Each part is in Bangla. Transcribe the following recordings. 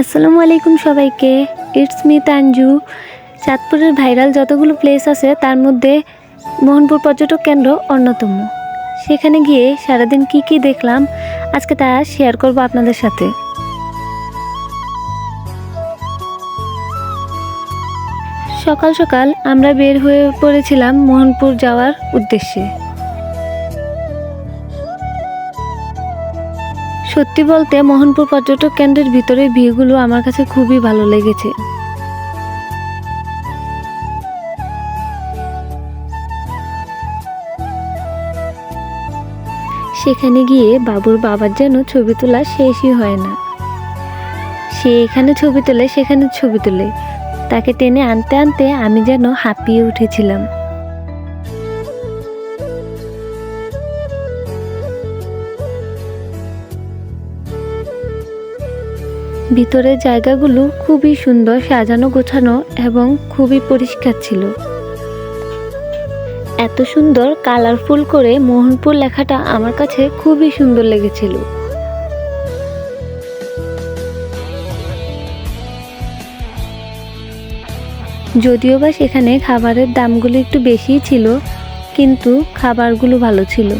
আসসালামু আলাইকুম সবাইকে। It's me Tanju. চাঁদপুরের ভাইরাল যতগুলো প্লেস আছে, তার মধ্যে মোহনপুর পর্যটক কেন্দ্র অন্যতম। সেখানে গিয়ে সারাদিন কি কি দেখলাম, আজকে তা শেয়ার করব আপনাদের সাথে। সকাল সকাল আমরা বের হয়ে পড়েছিলাম মোহনপুর যাওয়ার উদ্দেশ্যে। সত্যি বলতে মোহনপুর পর্যটক কেন্দ্রের ভিতরে ভিউগুলো আমার কাছে খুবই ভালো লেগেছে। সেখানে গিয়ে বাবুর বাবার যেন ছবি তোলা শেষই হয় না। সে এখানে ছবি তোলে, সেখানে ছবি তোলে। তাকে টেনে আনতে আনতে আমি যেন হাঁপিয়ে উঠেছিলাম। ভিতরের জায়গাগুলো খুবই সুন্দর সাজানো, গোছানো এবং খুবই পরিষ্কার ছিল। এত সুন্দর কালারফুল করে মোহনপুর লেখাটা আমার কাছে খুবই সুন্দর লেগেছিল। যদিও বা সেখানে খাবারের দামগুলো একটু বেশিই ছিল, কিন্তু খাবারগুলো ভালো ছিল।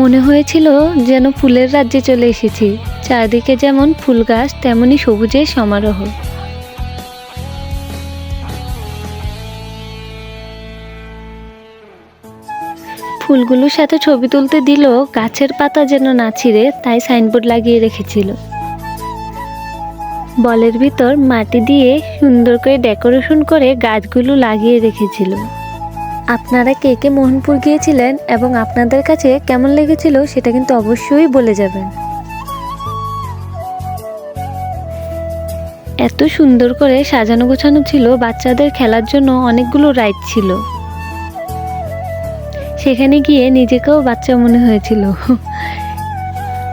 মনে হয়েছিল যেন ফুলের রাজ্যে চলে এসেছি। চারদিকে যেমন ফুল গাছ তেমনই সবুজের সমারোহ। ফুলগুলোর সাথে ছবি তুলতে দিল, গাছের পাতা যেন না ছিঁড়ে, তাই সাইনবোর্ড লাগিয়ে রেখেছিল। বলের ভিতর মাটি দিয়ে সুন্দর করে ডেকোরেশন করে গাছগুলো লাগিয়ে রেখেছিল। আপনারা কে কে মোহনপুর গিয়েছিলেন এবং আপনাদের কাছে কেমন লেগেছিল সেটা কিন্তু অবশ্যই বলে যাবেন। এত সুন্দর করে সাজানো গোছানো ছিল, বাচ্চাদের খেলার জন্য অনেকগুলো রাইড ছিল। সেখানে গিয়ে নিজেকেও বাচ্চা মনে হয়েছিল।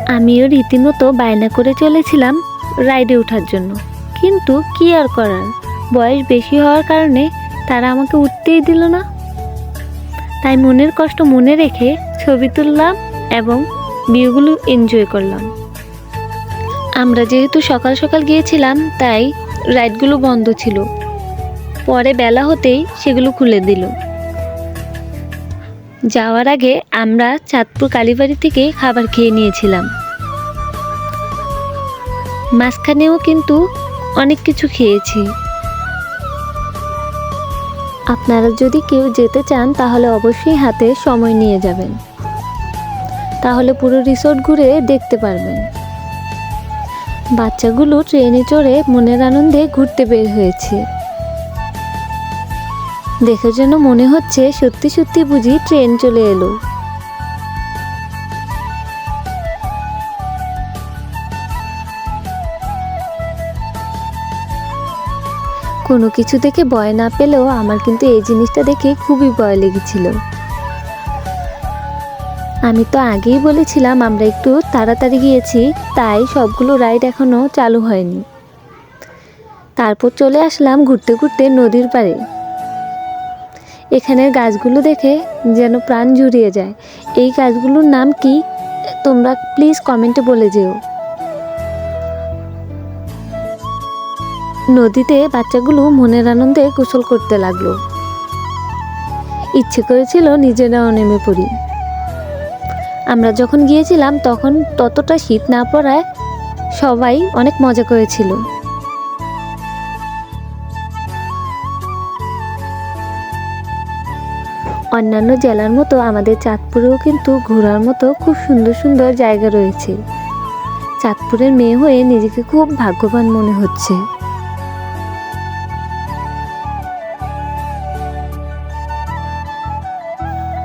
আমিও রীতিমতো বায়না করে চলেছিলাম রাইডে ওঠার জন্য। কিন্তু কি আর করার? বয়স বেশি হওয়ার কারণে তারা আমাকে উঠতেই দিল না। তাই মনের কষ্ট মনে রেখে ছবি তুললাম এবং ভিউগুলো এনজয় করলাম। আমরা যেহেতু সকাল সকাল গিয়েছিলাম, তাই রাইডগুলো বন্ধ ছিল। পরে বেলা হতেই সেগুলো খুলে দিল। যাওয়ার আগে আমরা চাঁদপুর কালীবাড়ি থেকে খাবার খেয়ে নিয়েছিলাম। মাঝখানেও কিন্তু অনেক কিছু খেয়েছি। আপনারা যদি কেউ যেতে চান, তাহলে অবশ্যই হাতে সময় নিয়ে যাবেন। তাহলে পুরো রিসোর্ট ঘুরে দেখতে পারবেন। বাচ্চাগুলো ট্রেনে চড়ে মনের আনন্দে ঘুরতে বের হয়েছে। দেখে যেন মনে হচ্ছে, সত্যি সত্যি বুঝি ট্রেন চলে এলো। কোনো কিছু দেখে ভয় না পেলেও আমার কিন্তু এই জিনিসটা দেখে খুবই ভয় লেগেছিল। আমি তো আগেই বলেছিলাম আমরা একটু তাড়াতাড়ি গিয়েছি, তাই সবগুলো রাইড এখনও চালু হয়নি। তারপর চলে আসলাম ঘুরতে ঘুরতে নদীর পাড়ে। এখানের গাছগুলো দেখে যেন প্রাণ জুড়িয়ে যায়। এই গাছগুলোর নাম কি? তোমরা প্লিজ কমেন্টে বলে যেও। নদীতে বাচ্চাগুলো মনের আনন্দে গোসল করতে লাগল। ইচ্ছে করেছিল নিজেরাও নেমে পড়ি। আমরা যখন গিয়েছিলাম, তখন ততটা শীত না পড়ায় সবাই অনেক মজা করেছিল। অন্যান্য জেলার মতো আমাদের চাঁদপুরেও কিন্তু ঘোরার মতো খুব সুন্দর সুন্দর জায়গা রয়েছে। চাঁদপুরের মেয়ে হয়ে নিজেকে খুব ভাগ্যবান মনে হচ্ছে।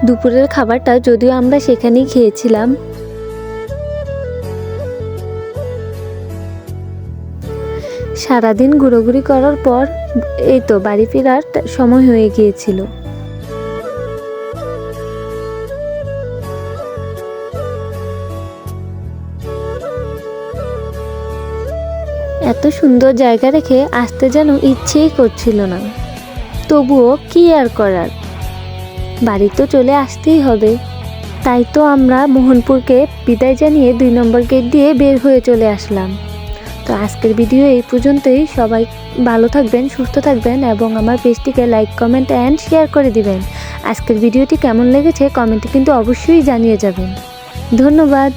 দুপুরের খাবারটা যদিও আমরা সেখানেই খেয়েছিলাম। সারাদিন ঘুরোঘুরি করার পর এই তো বাড়ি ফেরার সময় হয়ে গিয়েছিল। এত সুন্দর জায়গা রেখে আসতে যেন ইচ্ছেই করছিল না। তবুও কি আর করার? বাড়ি তো চলে আসতেই হবে। তাই তো আমরা মোহনপুরকে বিদায় জানিয়ে দুই নম্বর গেট দিয়ে বের হয়ে চলে আসলাম। তো আজকের ভিডিও এই পর্যন্তই। সবাই ভালো থাকবেন, সুস্থ থাকবেন এবং আমার পেজটিকে লাইক কমেন্ট অ্যান্ড শেয়ার করে দিবেন। আজকের ভিডিওটি কেমন লেগেছে কমেন্টে কিন্তু অবশ্যই জানিয়ে যাবেন। ধন্যবাদ।